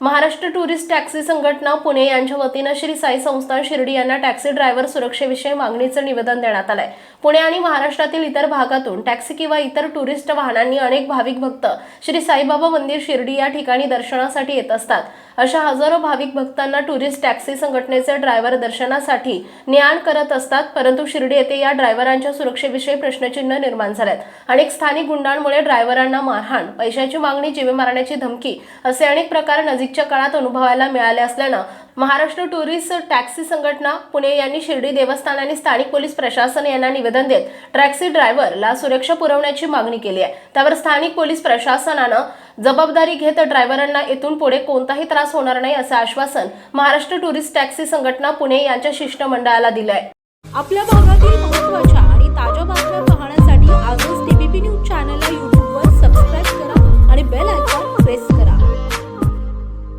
Maharashtra tourist taxi संघटना पुणे यांच्या वतीनं श्री साई संस्थान शिर्डी यांना टॅक्सी ड्रायव्हर सुरक्षेविषयी मागणीचं निवेदन देण्यात आलंय. पुणे आणि महाराष्ट्रातील इतर भागातून टॅक्सी किंवा इतर टुरिस्ट वाहनांनी अनेक भाविक भक्त श्री साईबाबा मंदिर शिर्डी या ठिकाणी दर्शनासाठी येत असतात. अशा हजारो भाविक भक्तांना टुरिस्ट टॅक्सी संघटनेचे ड्रायव्हर दर्शनासाठी ने आण करत असतात परंतु शिर्डी येथे या ड्रायव्हरांच्या सुरक्षेविषयी प्रश्नचिन्ह निर्माण झालेत. अनेक स्थानिक गुंडांमुळे ड्रायव्हरांना मारहाण पैशाची मागणी जीवे मारण्याची धमकी असे अनेक प्रकार नजीकच्या काळात अनुभवायला मिळाले असल्यानं महाराष्ट्र टुरिस्ट टॅक्सी संघटना पुणे यांनी शिर्डी देवस्थान आणि स्थानिक पोलीस प्रशासन यांना निवेदन देत टॅक्सी ड्रायव्हरला सुरक्षा पुरवण्याची मागणी केली आहे. त्यावर स्थानिक पोलीस प्रशासनानं जबाबदारी घेत ड्रायव्हरांना येथून पुढे कोणताही त्रास होणार नाही असं आश्वासन महाराष्ट्र टुरिस्ट टॅक्सी संघटना पुणे यांच्या शिष्टमंडळाला दिलं आहे आपल्या भागातील महत्त्वाच्या